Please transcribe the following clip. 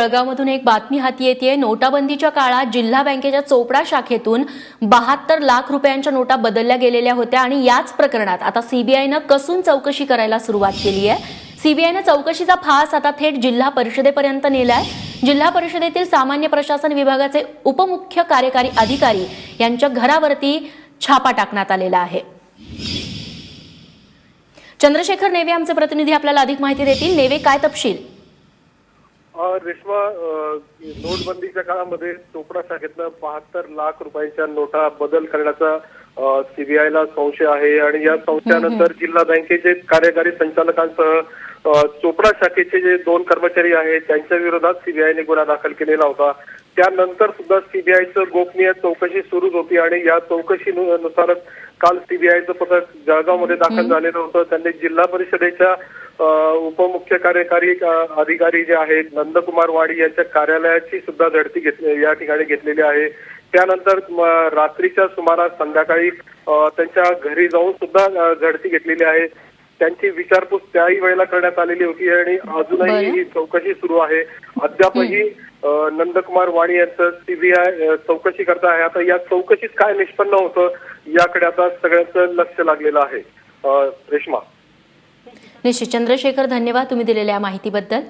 जळगावमधून एक बातमी हाती येते नोटाबंदीच्या काळात जिल्हा बँकेच्या चोपडा शाखेतून बहात्तर लाख रुपयांच्या नोटा बदलल्या गेलेल्या होत्या आणि याच प्रकरणात आता सीबीआयनं कसून चौकशी करायला सुरुवात केली आहे. सीबीआयनं चौकशीचा फास आता थेट जिल्हा परिषदेपर्यंत नेलाय. जिल्हा परिषदेतील सामान्य प्रशासन विभागाचे उपमुख्य कार्यकारी अधिकारी यांच्या घरावरती छापा टाकण्यात आलेला आहे. चंद्रशेखर नेवे आमचे प्रतिनिधी आपल्याला अधिक माहिती देतील. नेवे काय तपशील? रेश्मा नोटबंदीच्या काळामध्ये चोपडा शाखेतनं बहात्तर लाख रुपयांच्या नोटा बदल करण्याचा सीबीआयला संशय आहे आणि या संशयानंतर जिल्हा बँकेचे कार्यकारी संचालकांसह चोपडा शाखेचे जे दोन कर्मचारी आहेत त्यांच्या विरोधात सीबीआयने गुन्हा दाखल केलेला होता. त्यानंतर सुद्धा सीबीआयचं गोपनीय चौकशी सुरूच होती आणि या चौकशीनुसारच काल सीबीआयचं पथक जळगावमध्ये दाखल झालेलं होतं. त्यांनी जिल्हा परिषदेच्या उपमुख्य कार्यकारी अधिकारी जे आहेत नंदकुमार वाडी यांच्या कार्यालयाची सुद्धा झडती घेतली या ठिकाणी घेतलेली आहे. त्यानंतर रात्रीच्या सुमारास संध्याकाळी त्यांच्या घरी जाऊन सुद्धा झडती घेतलेली आहे. त्यांची विचारपूस त्याही वेळेला करण्यात आलेली होती आणि अजूनही. ही चौकशी सुरू आहे. अद्यापही नंदकुमार वाणी यांचं सीबीआय चौकशी करत आहे. आता या चौकशीत काय निष्पन्न होतं याकडे आता सगळ्यांचं लक्ष लागलेलं आहे. रेश्मा. निश्चित. चंद्रशेखर धन्यवाद तुम्ही दिलेल्या माहितीबद्दल.